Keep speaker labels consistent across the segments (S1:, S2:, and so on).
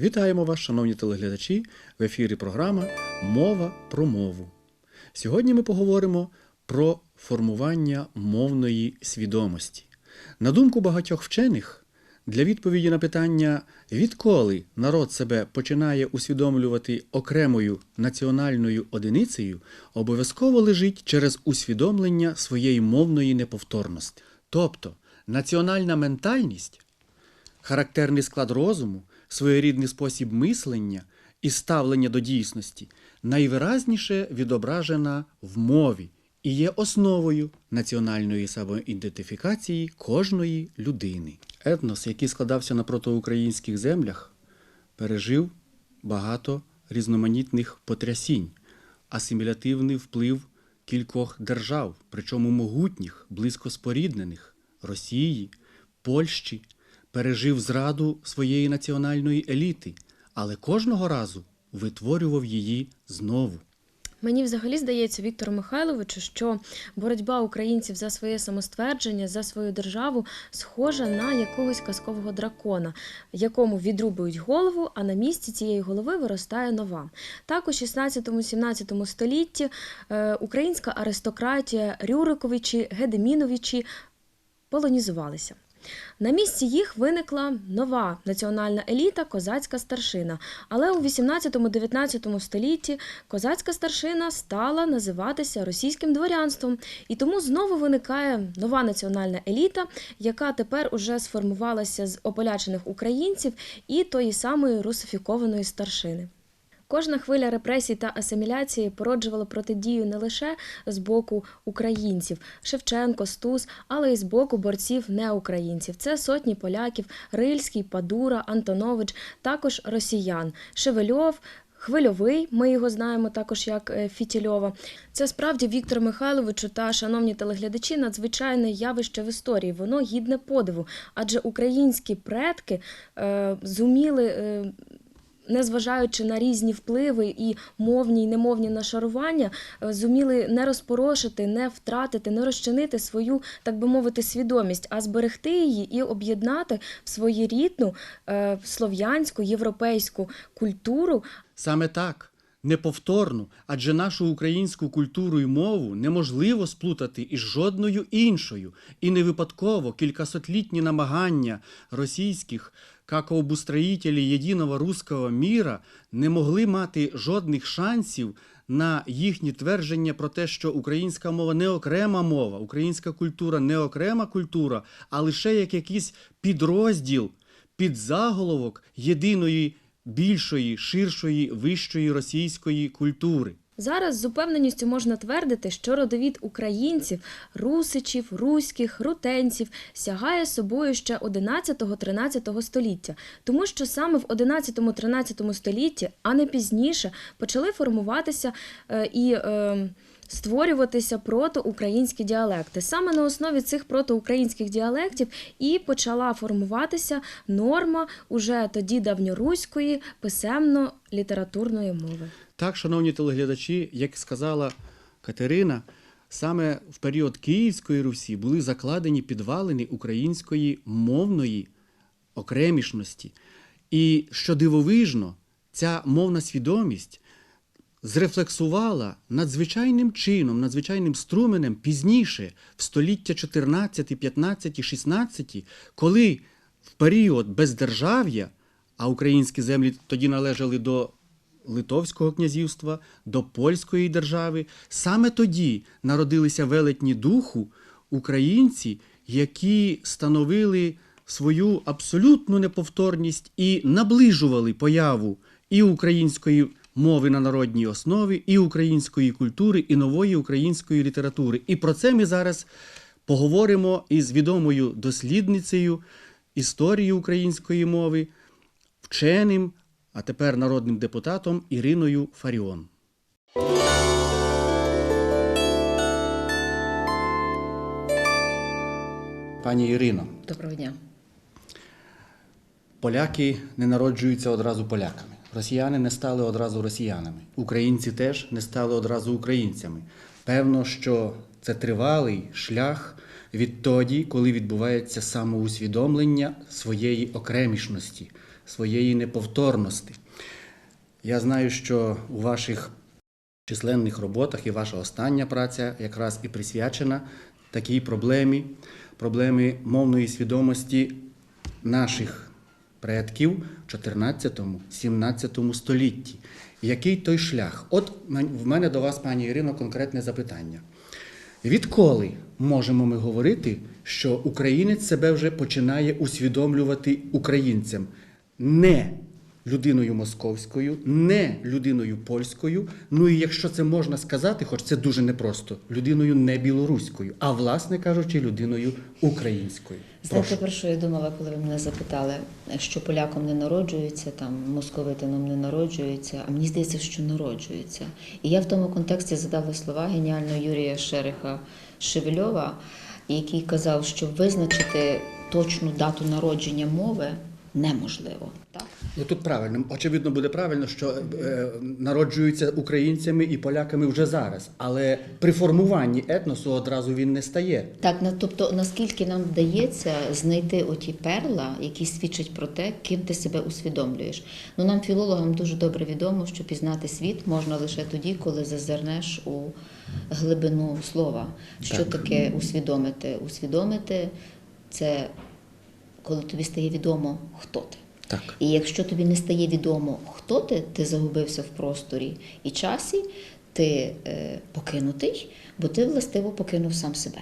S1: Вітаємо вас, шановні телеглядачі, в ефірі програма Мова про мову. Сьогодні ми поговоримо про формування мовної свідомості. На думку багатьох вчених, для відповіді на питання, відколи народ себе починає усвідомлювати окремою національною одиницею, обов'язково лежить через усвідомлення своєї мовної неповторності. Тобто національна ментальність характерний склад розуму, своєрідний спосіб мислення і ставлення до дійсності найвиразніше відображена в мові і є основою національної самоідентифікації кожної людини. Етнос, який складався на протоукраїнських землях, пережив багато різноманітних потрясінь, асимілятивний вплив кількох держав, причому могутніх, близько споріднених Росії, Польщі, пережив зраду своєї національної еліти, але кожного разу витворював її знову.
S2: Мені взагалі здається, Віктору Михайловичу, що боротьба українців за своє самоствердження, за свою державу схожа на якогось казкового дракона, якому відрубують голову, а на місці цієї голови виростає нова. Так, у 16-17 столітті е, українська аристократія, Рюриковичі, Гедеміновичі полонізувалися. На місці їх виникла нова національна еліта козацька старшина. Але у 18-19 столітті козацька старшина стала називатися російським дворянством, і тому знову виникає нова національна еліта, яка тепер уже сформувалася з ополячених українців і тої самої русифікованої старшини. Кожна хвиля репресій та асиміляції породжувала протидію не лише з боку українців Шевченко, Стус, але й з боку борців неукраїнців. Це сотні поляків, Рильський, Падура, Антонович, також росіян, Шевельов. Хвильовий, ми його знаємо також як е, Фітільова. Це справді Віктор Михайловичу та шановні телеглядачі надзвичайне явище в історії. Воно гідне подиву, адже українські предки е, зуміли. Е, незважаючи на різні впливи і мовні й немовні нашарування, е, зуміли не розпорошити, не втратити, не розчинити свою, так би мовити, свідомість, а зберегти її і об'єднати в своєрідну е, слов'янську європейську культуру.
S1: Саме так, неповторну, адже нашу українську культуру і мову неможливо сплутати із жодною іншою, і не випадково кількасотлітні намагання російських какообустроїтелів єдиного руського міра не могли мати жодних шансів на їхні твердження про те, що українська мова не окрема мова, українська культура не окрема культура, а лише як якийсь підрозділ, підзаголовок єдиної більшої, ширшої, вищої російської культури.
S2: Зараз з упевненістю можна твердити, що родовід українців, русичів, руських, рутенців сягає собою ще 11-13 століття, тому що саме в 11-13 столітті, а не пізніше, почали формуватися е, і. Е, Створюватися протоукраїнські діалекти. Саме на основі цих протоукраїнських діалектів і почала формуватися норма уже тоді давньоруської писемно-літературної мови.
S1: Так, шановні телеглядачі, як сказала Катерина, саме в період Київської Русі були закладені підвалини української мовної окремішності. І що дивовижно, ця мовна свідомість зрефлексувала надзвичайним чином, надзвичайним струменем пізніше, в століття 14, 15, 16, коли в період бездержав'я, а українські землі тоді належали до Литовського князівства, до Польської держави, саме тоді народилися велетні духу українці, які становили свою абсолютну неповторність і наближували появу і української мови на народній основі, і української культури, і нової української літератури. І про це ми зараз поговоримо із відомою дослідницею історії української мови, вченим, а тепер народним депутатом Іриною Фаріон. Пані Ірино,
S3: Доброго дня.
S1: поляки не народжуються одразу поляками. Росіяни не стали одразу росіянами. Українці теж не стали одразу українцями. Певно, що це тривалий шлях відтоді, коли відбувається самоусвідомлення своєї окремішності, своєї неповторності. Я знаю, що у ваших численних роботах і ваша остання праця якраз і присвячена такій проблемі, проблемі мовної свідомості наших предків в 14-17 столітті. Який той шлях? От в мене до вас, пані Ірино, конкретне запитання. Відколи можемо ми говорити, що українець себе вже починає усвідомлювати українцем не людиною московською, не людиною польською, ну і якщо це можна сказати, хоч це дуже непросто, людиною не білоруською, а власне кажучи, людиною українською.
S3: Знаєте, про що я думала, коли ви мене запитали, що поляком не народжуються, там московитином не народжуються, а мені здається, що народжуються. І я в тому контексті задала слова геніального Юрія Шериха Шевельова, який казав, що визначити точну дату народження мови неможливо. Так?
S1: Ну тут правильно, очевидно, буде правильно, що е, народжуються українцями і поляками вже зараз, але при формуванні етносу одразу він не стає.
S3: Так, на- тобто наскільки нам вдається знайти оті перла, які свідчать про те, ким ти себе усвідомлюєш. Ну нам, філологам, дуже добре відомо, що пізнати світ можна лише тоді, коли зазирнеш у глибину слова. Що
S1: Так.
S3: таке усвідомити? Усвідомити це коли тобі стає відомо, хто ти.
S1: Так.
S3: І якщо тобі не стає відомо, хто ти, ти загубився в просторі і часі, ти е, покинутий, бо ти властиво покинув сам себе.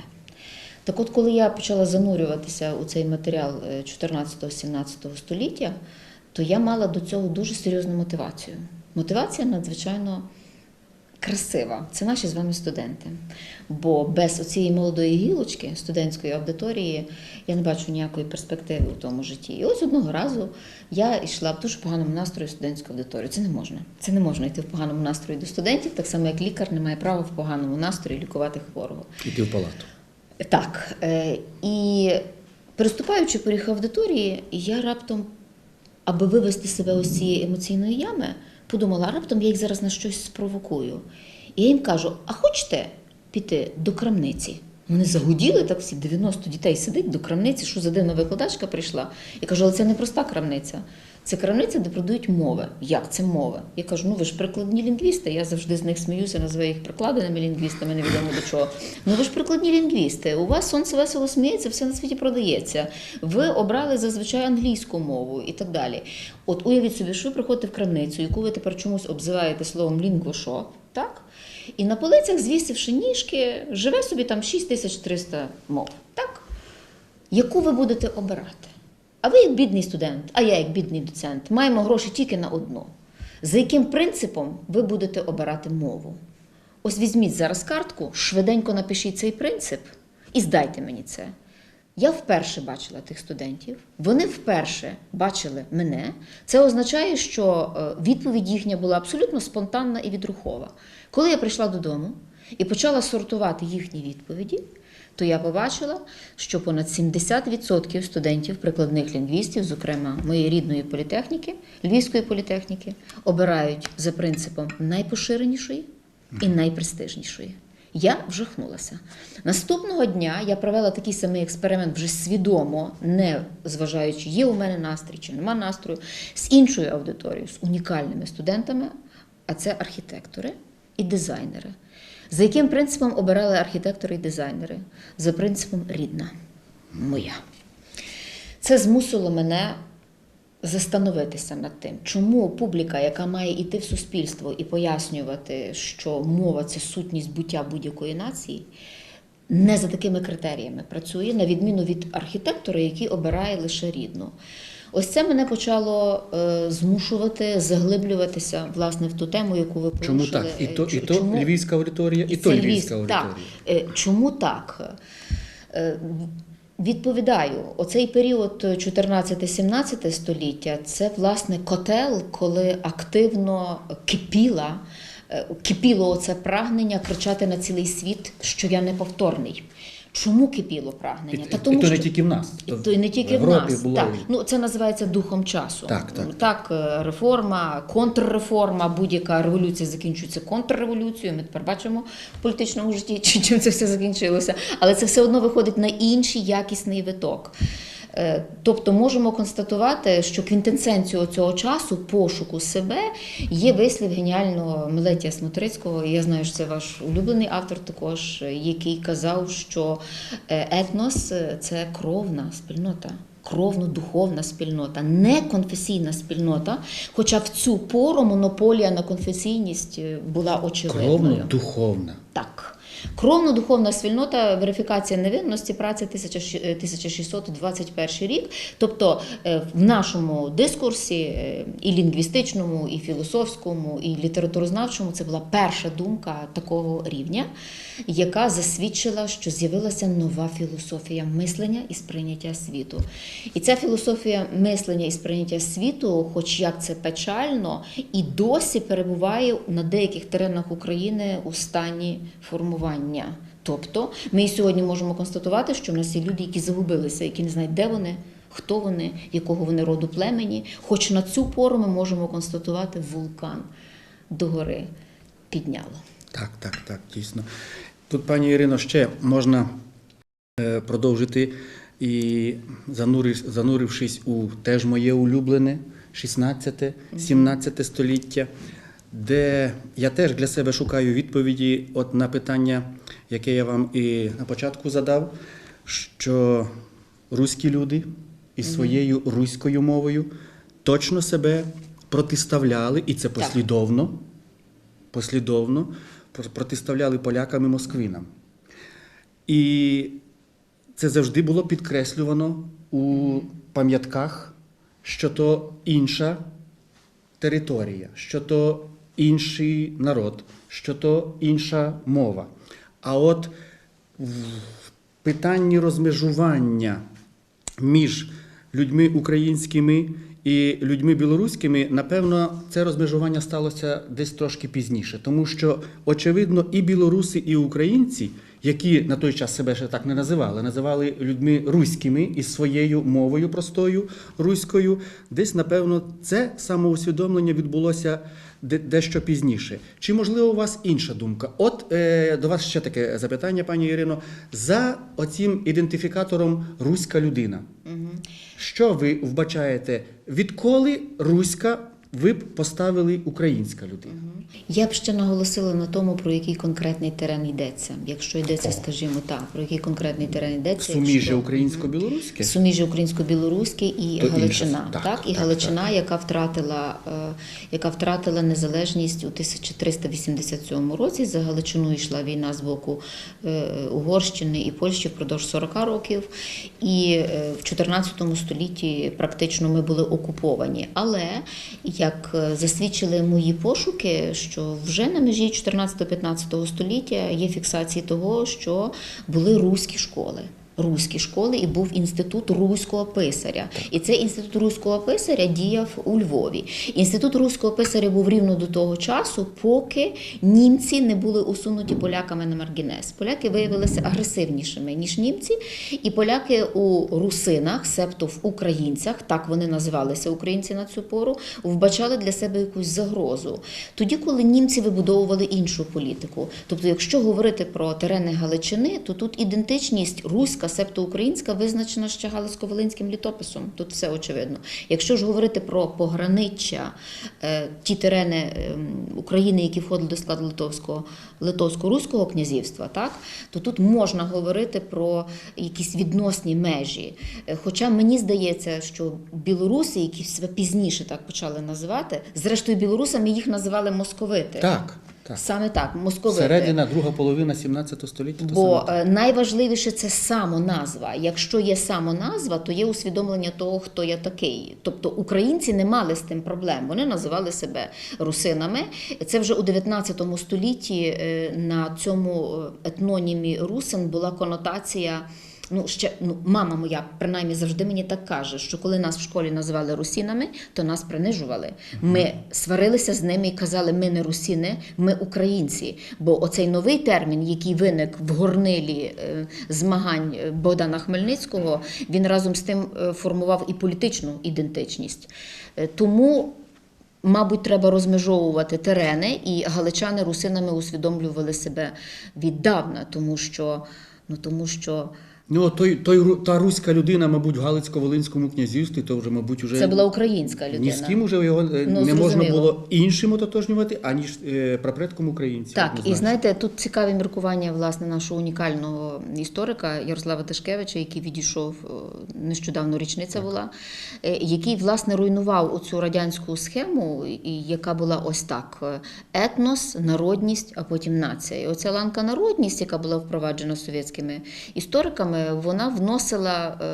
S3: Так от, коли я почала занурюватися у цей матеріал е, 14-17 століття, то я мала до цього дуже серйозну мотивацію. Мотивація надзвичайно красива. Це наші з вами студенти. Бо без оцієї молодої гілочки студентської аудиторії я не бачу ніякої перспективи у тому житті. І ось одного разу я йшла в дуже поганому настрої в студентську аудиторію. Це не можна. Це не можна йти в поганому настрої до студентів, так само як лікар не має права в поганому настрої лікувати хворого.
S1: Іти в палату.
S3: Так. е, І переступаючи поріг аудиторії, я раптом, аби вивести себе ось цієї емоційної ями, подумала, раптом я їх зараз на щось спровокую. І я їм кажу: а хочете піти до крамниці? Вони загуділи так всі 90 дітей сидить до крамниці, що за дивна викладачка прийшла. Я кажу, але це не проста крамниця. Це крамниця, де продають мови. Як це мови? Я кажу, ну ви ж прикладні лінгвісти. Я завжди з них сміюся, називаю їх прикладеними лінгвістами, невідомо до чого. Ну ви ж прикладні лінгвісти. У вас сонце весело сміється, все на світі продається. Ви обрали зазвичай англійську мову і так далі. От уявіть собі, що ви приходите в крамницю, яку ви тепер чомусь обзиваєте словом лінгвошоп, так? І на полицях, звісивши ніжки, живе собі там 6300 мов. Так? Яку ви будете обирати? А ви як бідний студент, а я як бідний доцент, маємо гроші тільки на одну. За яким принципом ви будете обирати мову? Ось візьміть зараз картку, швиденько напишіть цей принцип і здайте мені це. Я вперше бачила тих студентів, вони вперше бачили мене. Це означає, що е, відповідь їхня була абсолютно спонтанна і відрухова. Коли я прийшла додому і почала сортувати їхні відповіді, то я побачила, що понад 70% студентів прикладних лінгвістів, зокрема моєї рідної політехніки, Львівської політехніки, обирають за принципом найпоширенішої і найпрестижнішої. Я вжахнулася. Наступного дня я провела такий самий експеримент вже свідомо, не зважаючи, є у мене настрій чи нема настрою, з іншою аудиторією, з унікальними студентами, а це архітектори і дизайнери. За яким принципом обирали архітектори і дизайнери? За принципом рідна, моя. Це змусило мене застановитися над тим, чому публіка, яка має йти в суспільство і пояснювати, що мова це сутність буття будь-якої нації, не за такими критеріями працює, на відміну від архітектора, який обирає лише рідну. Ось це мене почало е, змушувати заглиблюватися власне в ту тему, яку ви порушили.
S1: Чому так? І то, і
S3: Е,
S1: то
S3: чому-
S1: львівська аудиторія, і,
S3: і
S1: то львівська
S3: львівськ-
S1: аудиторія.
S3: Так. Е, Чому так? Е, Відповідаю, оцей період 14-17 століття це власне котел, коли активно кипіла, е, кипіло оце прагнення кричати на цілий світ, що я неповторний. Чому кипіло прагнення?
S1: І, і, і то не тільки в нас.
S3: І то не тільки в,
S1: в
S3: нас.
S1: було.
S3: Так. Ну, це називається духом часу.
S1: Так, так.
S3: так, е, реформа, контрреформа, будь-яка революція закінчується контрреволюцією. Ми тепер бачимо в політичному житті, чи- чим це все закінчилося. Але це все одно виходить на інший якісний виток. Е, Тобто можемо констатувати, що квінтесенцією цього часу пошуку себе є вислів геніального Мелетія Смотрицького. Я знаю, що це ваш улюблений автор також, який казав, що е, етнос е, це кровна спільнота. Кровно-духовна спільнота, не конфесійна спільнота. Хоча в цю пору монополія на конфесійність була очевидною.
S1: Кровно духовна.
S3: Так. Кровно-духовна спільнота, верифікація невинності, праця 1621 рік. Тобто е, в нашому дискурсі е, і лінгвістичному, і філософському, і літературознавчому це була перша думка такого рівня, яка засвідчила, що з'явилася нова філософія мислення і сприйняття світу. І ця філософія мислення і сприйняття світу, хоч як це печально, і досі перебуває на деяких теренах України у стані формування. Тобто, ми і сьогодні можемо констатувати, що в нас є люди, які загубилися, які не знають, де вони, хто вони, якого вони роду племені. Хоч на цю пору ми можемо констатувати вулкан догори підняло.
S1: Так, так, так, дійсно. Тут, пані Ірино, ще можна е, продовжити і занурив- занурившись у теж моє улюблене 16-17 століття, де я теж для себе шукаю відповіді от на питання, яке я вам і на початку задав, що руські люди із своєю руською мовою точно себе протиставляли, і це послідовно послідовно протиставляли полякам і москвинам. І це завжди було підкреслювано у пам'ятках, що то інша територія, що то інший народ, що то інша мова. А от в питанні розмежування між людьми українськими і людьми білоруськими, напевно, це розмежування сталося десь трошки пізніше, тому що, очевидно, і білоруси, і українці, які на той час себе ще так не називали, називали людьми руськими із своєю мовою простою руською, десь, напевно, це самоусвідомлення відбулося дещо пізніше. Чи можливо у вас інша думка? От е, до вас ще таке запитання, пані Ірино. За оцім ідентифікатором руська людина. Що ви вбачаєте? Відколи руська ви б поставили українська людина?
S3: Я б ще наголосила на тому, про який конкретний терен йдеться. Якщо йдеться, скажімо так, про який конкретний терен йдеться.
S1: Суміжжя українсько-білоруське?
S3: Суміжжя українсько-білоруське і
S1: То
S3: Галичина.
S1: так,
S3: Так, і
S1: так,
S3: Галичина, яка втратила, е, яка втратила незалежність у 1387 році. За Галичину йшла війна з боку е, Угорщини і Польщі впродовж 40 років. І е, в 14 столітті практично ми були окуповані. Але як е, засвідчили мої пошуки, що вже на межі 14-15 століття є фіксації того, що були руські школи. Руські школи і був інститут руського писаря. І цей інститут руського писаря діяв у Львові. Інститут руського писаря був рівно до того часу, поки німці не були усунуті поляками на маргінес. Поляки виявилися агресивнішими ніж німці, і поляки у русинах, себто в українцях, так вони називалися українці на цю пору, вбачали для себе якусь загрозу. Тоді, коли німці вибудовували іншу політику. Тобто, якщо говорити про терени Галичини, то тут ідентичність руська, себто українська, визначена ще Галицько-Волинським літописом. Тут все очевидно. Якщо ж говорити про пограниччя, е, ті терени ем, України, які входили до складу литовського литовсько-руського князівства, так то тут можна говорити про якісь відносні межі. Е, Хоча мені здається, що білоруси, які себе пізніше так почали називати, зрештою білорусами їх називали московити.
S1: Так, так.
S3: Саме так, московити.
S1: Середина, друга половина 17 століття. то
S3: Бо
S1: саме.
S3: е, найважливіше це самоназва. Якщо є самоназва, то є усвідомлення того, хто я такий. Тобто українці не мали з тим проблем. Вони називали себе русинами. Це вже у 19 столітті е, на цьому е, етнонімі русин була конотація. Ну, ще ну, мама моя принаймні завжди мені так каже, що коли нас в школі називали русінами, то нас принижували. Ми сварилися з ними і казали, ми не русіни, ми українці. Бо оцей новий термін, який виник в горнилі е, змагань Богдана Хмельницького, він разом з тим е, формував і політичну ідентичність. Е, Тому Мабуть, треба розмежовувати терени, і галичани русинами усвідомлювали себе віддавна, тому що, ну, тому що
S1: Ну, той, той, та руська людина, мабуть, в Галицько-Волинському князівстві, то вже, мабуть, уже
S3: Це була українська людина.
S1: ні з ким уже його е,
S3: Ну,
S1: не можна було іншим ототожнювати, аніж е, прапредком українців.
S3: Так, і знаєте, тут цікаві міркування власне нашого унікального історика Ярослава Дашкевича, який відійшов е, нещодавно річниця була, е, який власне руйнував оцю радянську схему, і яка була ось так: етнос, народність, а потім нація. І оця ланка народність, яка була впроваджена совєтськими істориками, вона вносила е,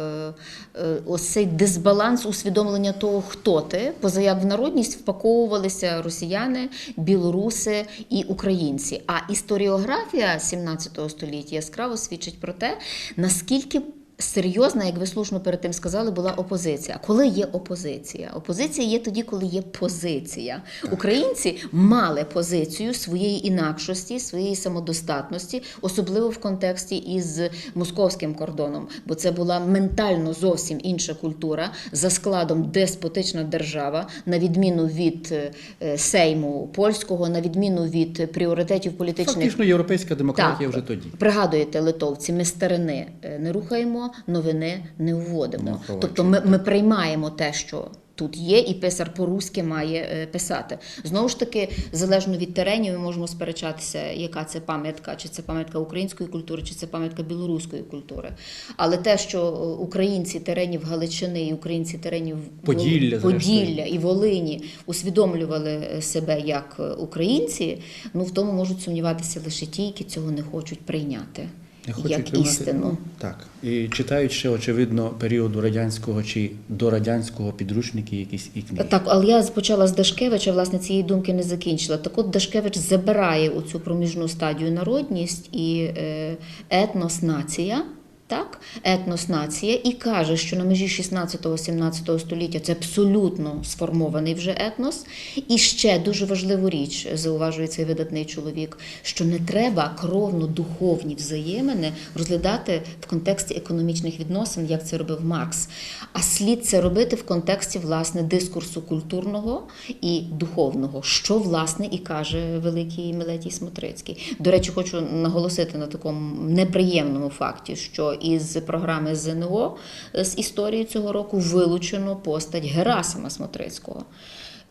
S3: е, ось цей дисбаланс усвідомлення того, хто ти, поза як в народність впаковувалися росіяни, білоруси і українці. А історіографія 17 століття яскраво свідчить про те, наскільки. Серйозна, як ви слушно перед тим сказали, була опозиція. Коли є опозиція? Опозиція є тоді, коли є позиція. Українці мали позицію своєї інакшості, своєї самодостатності, особливо в контексті із московським кордоном, бо це була ментально зовсім інша культура за складом деспотична держава, на відміну від е, Сейму польського, на відміну від пріоритетів політичних
S1: Фактично європейська демократія
S3: Так.
S1: вже тоді.
S3: Пригадуєте, литовці, ми старини е, не рухаємо, новини не вводимо.
S1: Не
S3: тобто ми, ми приймаємо те, що. Тут є, і писар по-руськи має е, писати. Знову ж таки, залежно від теренів, ми можемо сперечатися, яка це пам'ятка, чи це пам'ятка української культури, чи це пам'ятка білоруської культури. Але те, що е, українці теренів Галичини і українці теренів
S1: Поділля.
S3: Поділля і Волині усвідомлювали е, себе як українці, ну в тому можуть сумніватися лише ті, які цього не хочуть прийняти як
S1: приймати.
S3: істину.
S1: Так. І читають ще, очевидно, періоду радянського чи дорадянського підручники якісь і книги.
S3: Так, але я почала з Дашкевича, власне, цієї думки не закінчила. Так от Дашкевич забирає оцю проміжну стадію народність і е, етнос нація. Так, етнос нація і каже, що на межі 16-17 століття це абсолютно сформований вже етнос. І ще дуже важливу річ зауважує цей видатний чоловік, що не треба кровно-духовні взаємини розглядати в контексті економічних відносин, як це робив Маркс. А слід це робити в контексті власне дискурсу культурного і духовного, що власне і каже великий Милетій Смотрицький. До речі, хочу наголосити на такому неприємному факті, що із програми ЗНО е, з історії цього року вилучено постать Герасима Смотрицького.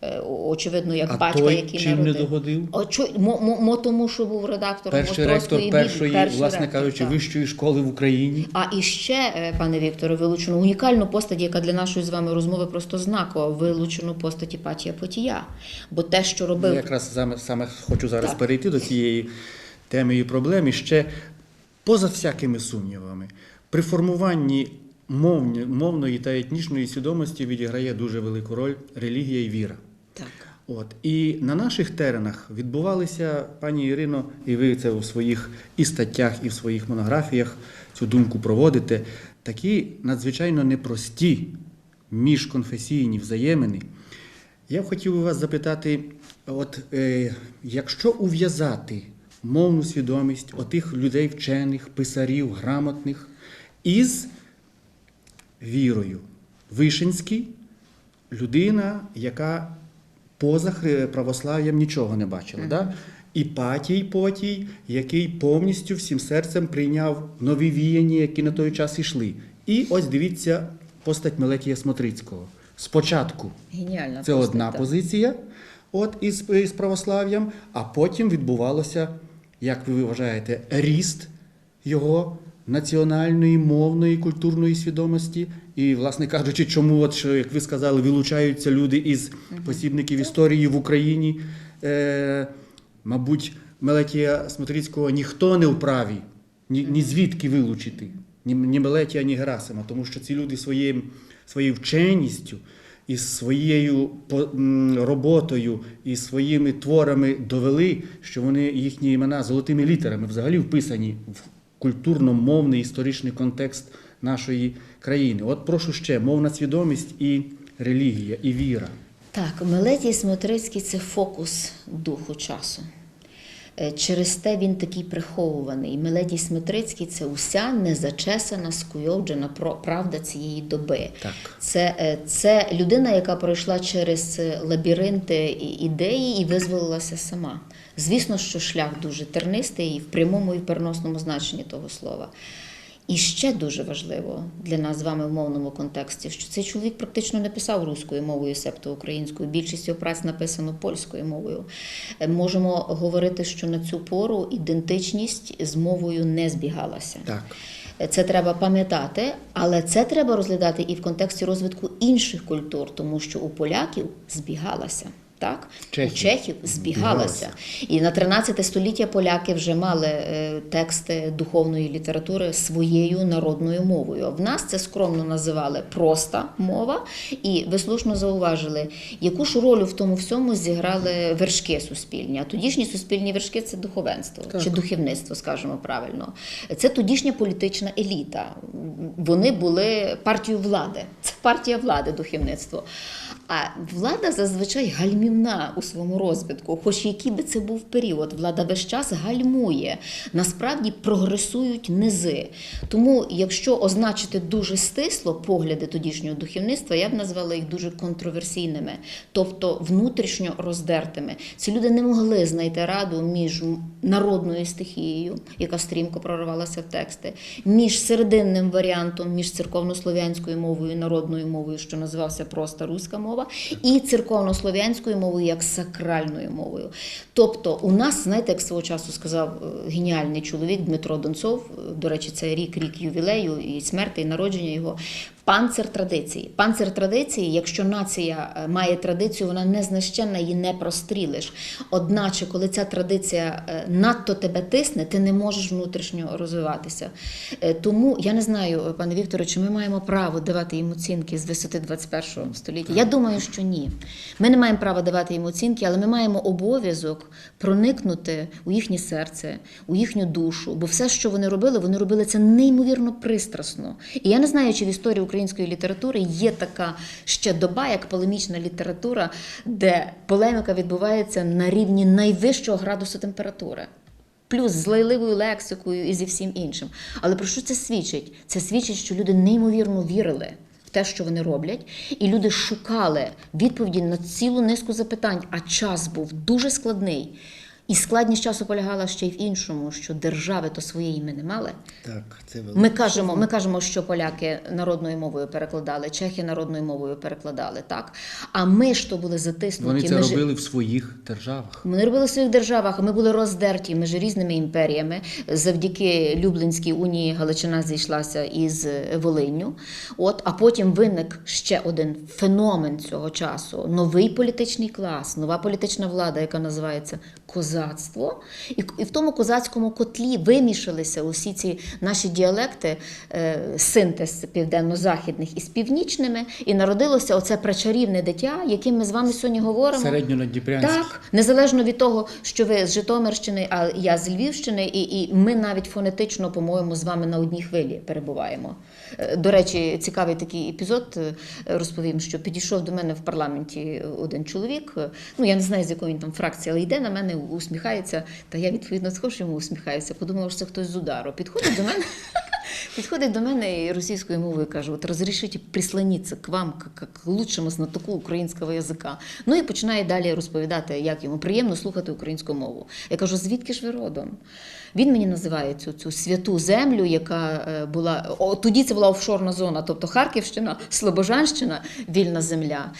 S3: Е, Очевидно, як
S1: А
S3: батька,
S1: той
S3: який
S1: чим не догодив?
S3: О, чо, мо, мо, мо тому, що був редактором
S1: Перший ректор першої,
S3: перший
S1: власне
S3: ректор,
S1: кажучи,
S3: так.
S1: вищої школи в Україні.
S3: А і ще, е, пане Вікторе, вилучено унікальну постать, яка для нашої з вами розмови просто знакова. Вилучено постать Іпатія Потія. Бо те, що
S1: Я
S3: робив
S1: якраз саме, саме хочу зараз
S3: Так.
S1: перейти до цієї теми і проблеми. Ще поза всякими сумнівами, при формуванні мовної та етнічної свідомості відіграє дуже велику роль релігія і віра.
S3: так.
S1: От і на наших теренах відбувалися, пані Ірино, і ви це у своїх і статтях, і в своїх монографіях цю думку проводите. Такі надзвичайно непрості міжконфесійні взаємини. Я б хотів би вас запитати: от е, якщо ув'язати мовну свідомість отих людей вчених, писарів, грамотних із вірою, Вишинський людина, яка поза православ'ям нічого не бачила. Да? І Патій Потій, який повністю всім серцем прийняв нові віяння, які на той час йшли. І ось дивіться постать Мелетія Смотрицького. Спочатку
S3: Геніальна
S1: це
S3: постать,
S1: одна
S3: так.
S1: позиція, от із, із православ'ям, а потім відбувалося, як ви вважаєте, ріст його національної, мовної, культурної свідомості. І, власне кажучи, чому, от, що, як ви сказали, вилучаються люди із посібників історії в Україні. Е, мабуть, Мелетія Смотрицького ніхто не вправі, ні, ні звідки вилучити, ні, ні Мелетія, ні Герасима, тому що ці люди своїм, своєю вченістю і своєю роботою і своїми творами довели, що вони їхні імена золотими літерами взагалі вписані в культурно-мовний історичний контекст нашої країни. От прошу ще мовна свідомість і релігія, і віра.
S3: Так, Мелетій Смотрицький це фокус духу часу. Е, Через те він такий приховуваний. Меледій Смитрицький це уся незачесана, скуйовджена правда цієї доби.
S1: Так.
S3: Це, е, це людина, яка пройшла через е, лабіринти ідеї і визволилася сама. Звісно, що шлях дуже тернистий і в прямому і в переносному значенні того слова. І ще дуже важливо для нас з вами в мовному контексті, що цей чоловік практично не писав руською мовою, себто українською. Більшість його праць написано польською мовою. Е, Можемо говорити, що на цю пору ідентичність з мовою не збігалася.
S1: Так.
S3: Це треба пам'ятати, але це треба розглядати і в контексті розвитку інших культур, тому що у поляків збігалася. Так,
S1: Чехів.
S3: у чехів збігалася. І на 13 століття поляки вже мали е, тексти духовної літератури своєю народною мовою. В нас це скромно називали проста мова, і ви слушно зауважили, яку ж роль в тому всьому зіграли вершки суспільні. А тодішні суспільні вершки це духовенство
S1: Так.
S3: чи духовництво, скажімо правильно. Це тодішня політична еліта. Вони були партією влади. Це партія влади, духовництво. А влада зазвичай гальмівна у своєму розвитку, хоч який би це був період, влада весь час гальмує. Насправді прогресують низи. Тому, якщо означити дуже стисло погляди тодішнього духовництва, я б назвала їх дуже контроверсійними, тобто внутрішньо роздертими. Ці люди не могли знайти раду між народною стихією, яка стрімко проривалася в тексти, між серединним варіантом, між церковнослов'янською мовою народною мовою, що називався просто руська мова, і церковнослов'янською мовою як сакральною мовою. Тобто, у нас, знаєте, як свого часу сказав е, геніальний чоловік Дмитро Донцов, е, до речі, це рік, рік ювілею і смерти, і народження його. Панцир традиції. Панцир традиції, якщо нація е, має традицію, вона не її не прострілиш. Одначе, коли ця традиція е, надто тебе тисне, ти не можеш внутрішньо розвиватися. Е, Тому я не знаю, пане Вікторе, чи ми маємо право давати їм оцінки з висоти 21 століття. Я думаю, що ні. Ми не маємо права давати їм оцінки, але ми маємо обов'язок проникнути у їхнє серце, у їхню душу. Бо все, що вони робили, вони робили це неймовірно пристрасно. І я не знаю, чи в історії української літератури є така ще доба, як полемічна література, де полеміка відбувається на рівні найвищого градусу температури. Плюс з лайливою лексикою і зі всім іншим. Але про що це свідчить? Це свідчить, що люди неймовірно вірили в те, що вони роблять, і люди шукали відповіді на цілу низку запитань. А час був дуже складний. І складність часу полягала ще й в іншому, що держави то своєї ми не мали.
S1: Так, це
S3: Ми кажемо, ми кажемо, що поляки народною мовою перекладали, чехи народною мовою перекладали, так? А ми ж то були затиснуті.
S1: Вони це
S3: ми ж-
S1: в своїх державах.
S3: ми робили в своїх державах, ми були роздерті між різними імперіями. Завдяки Люблінській унії Галичина зійшлася із Волинню. От, а потім виник ще один феномен цього часу: новий політичний клас, нова політична влада, яка називається козацтво. І, і в тому козацькому котлі вимішалися усі ці наші діалекти, е, синтез південно-західних із північними, і народилося оце пречарівне дитя, яким ми з вами сьогодні говоримо.
S1: Середньонадніпрянських.
S3: Так, незалежно від того, що ви з Житомирщини, а я з Львівщини, і, і ми навіть фонетично, по-моєму, з вами на одній хвилі перебуваємо. Е, До речі, цікавий такий епізод е, розповім, що підійшов до мене в парламенті один чоловік. Ну я не знаю, з якої він там фракції, але йде на мене, усміхається. Та я відповідно схож йому усміхаюся. Подумала, що це хтось з удару. Підходить до мене. Підходить до мене і російською мовою каже: от розрішите прислонитися к вам, к, лучшому знатоку українського язика. Ну і починає далі розповідати, як йому приємно слухати українську мову. Я кажу, звідки ж ви родом? Він мені називає цю, цю святу землю, яка е, була о, тоді це була офшорна зона, тобто Харківщина, Слобожанщина, вільна земля.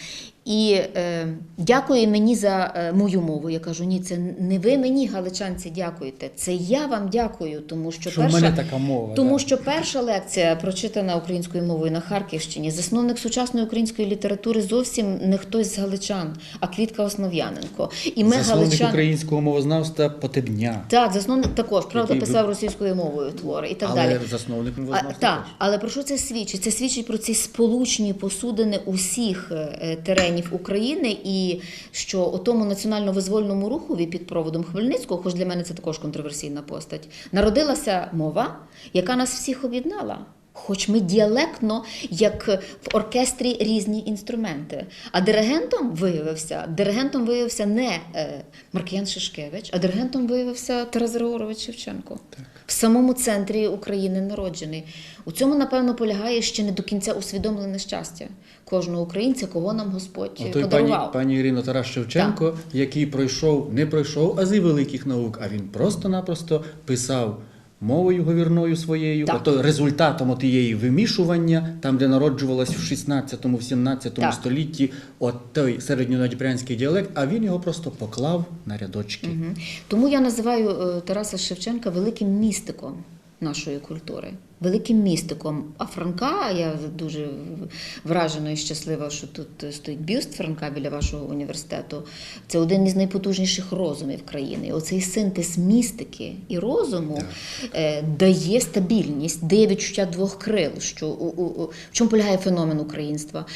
S3: І е, дякує мені за е, мою мову. Я кажу, ні, це не ви мені, галичанці, дякуєте. Це я вам дякую, тому що,
S4: Що
S3: перша,
S4: мене така мова.
S3: тому
S4: да.
S3: що перша лекція прочитана українською мовою на Харківщині, засновник сучасної української літератури зовсім не хтось з галичан, а Квітка Основ'яненко. І ми
S4: Засновник
S3: галичан.
S4: українського мовознавства Потебня.
S3: Так, засновник також, правда,
S1: Який
S3: писав російською мовою твори і так
S1: Але
S3: далі.
S1: засновник
S3: А,
S1: мовознавства
S3: так, але про що це свідчить? Це свідчить про ці сполучні посудини усіх е, теренів України, і що у тому національно-визвольному рухові під проводом Хмельницького, хоч для мене це також контроверсійна постать, народилася мова, яка нас всіх об'єднала. Хоч ми діалектно, як в оркестрі різні інструменти. А диригентом виявився, диригентом виявився не е, Маркіян Шишкевич, а диригентом виявився Тарас Григорович Шевченко. В самому центрі України народжений. У цьому, напевно, полягає ще не до кінця усвідомлене щастя кожного українця, кого нам Господь
S1: Отой пані,
S3: подарував.
S1: пані Ірино Тарас Шевченко, який пройшов, не пройшов ази великих наук, а він просто-напросто писав
S4: мовою говірною своєю,
S3: Так.
S4: ото результатом тієї вимішування, там, де народжувалась в 16 в 17
S3: Так.
S4: столітті от той середньонадібрянський діалект, а він його просто поклав на рядочки.
S3: Угу. Тому я називаю е, Тараса Шевченка великим містиком нашої культури. Великим містиком. А Франка, я дуже вражена і щаслива, що тут стоїть бюст Франка біля вашого університету. Це один із найпотужніших розумів країни. І оцей синтез містики і розуму е, дає стабільність, дає відчуття двох крил. Що у, у, у, в чому полягає феномен українства?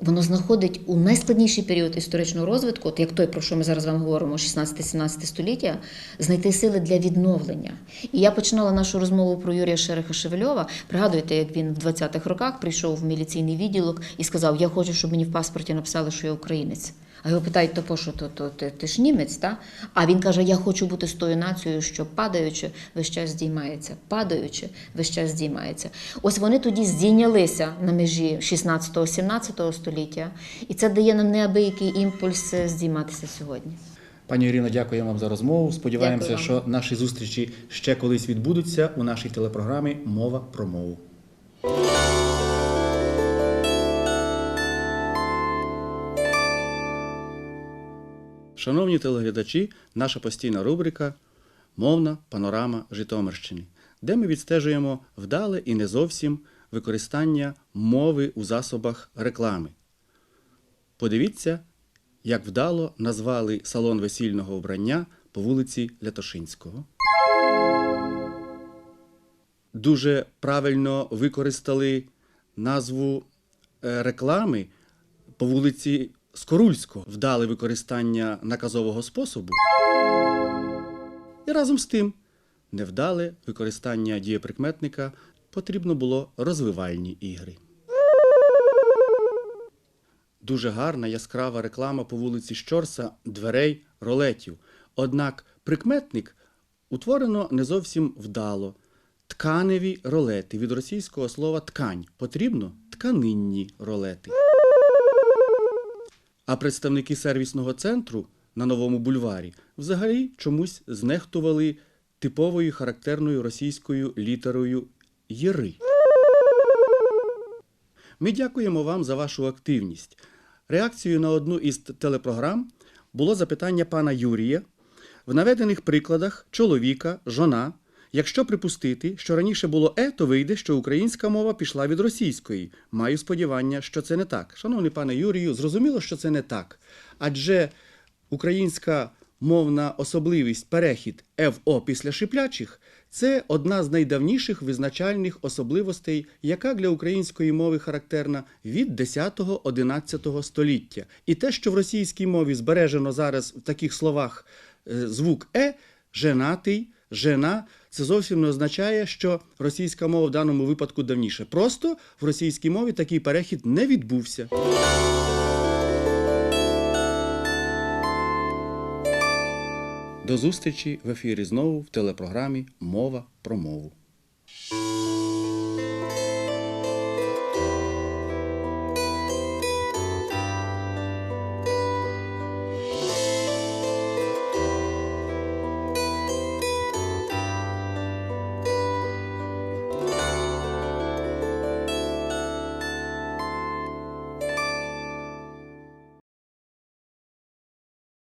S3: Воно знаходить у найскладніший період історичного розвитку, от як той, про що ми зараз вам говоримо, 16-17 століття, знайти сили для відновлення. І я починала нашу розмову про Юрія Шереха Шевельова. Пригадуєте, як він в 20-х роках прийшов в міліційний відділок і сказав: Я хочу, щоб мені в паспорті написали, що я українець. А його питають, то по що то, то ти, ти ж німець, та? А він каже: Я хочу бути з тою нацією, що падаючи, весь час здіймається, падаючи, весь час здіймається. Ось вони тоді здійнялися на межі 16-17 століття, і це дає нам неабиякий імпульс здійматися сьогодні.
S4: Пані Ірино, дякуємо вам за розмову. Сподіваємося, що наші зустрічі ще колись відбудуться у нашій телепрограмі Мова про мову.
S1: Шановні телеглядачі, наша постійна рубрика Мовна панорама Житомирщини, де ми відстежуємо вдале і не зовсім використання мови у засобах реклами. Подивіться, як вдало назвали салон весільного вбрання по вулиці Лятошинського. Дуже правильно використали назву е, реклами по вулиці Скорульського, вдале використання наказового способу. І разом з тим, невдале використання дієприкметника потрібно було розвивальні ігри. Дуже гарна яскрава реклама по вулиці Щорса дверей ролетів. Однак прикметник утворено не зовсім вдало. Тканеві ролети від російського слова ткань потрібно тканинні ролети. А представники сервісного центру на новому бульварі взагалі чомусь знехтували типовою характерною російською літерою Єри. Ми дякуємо вам за вашу активність. Реакцією на одну із телепрограм було запитання пана Юрія. В наведених прикладах чоловіка, жона. Якщо припустити, що раніше було е, то вийде, що українська мова пішла від російської. Маю сподівання, що це не так. Шановний пане Юрію, зрозуміло, що це не так. Адже українська мовна особливість перехід ФО після шиплячих це одна з найдавніших визначальних особливостей, яка для української мови характерна від 10-11 століття. І те, що в російській мові збережено зараз в таких словах е, звук е, женатий, жена, це зовсім не означає, що російська мова в даному випадку давніше. Просто в російській мові такий перехід не відбувся. До зустрічі в ефірі знову в телепрограмі Мова про мову.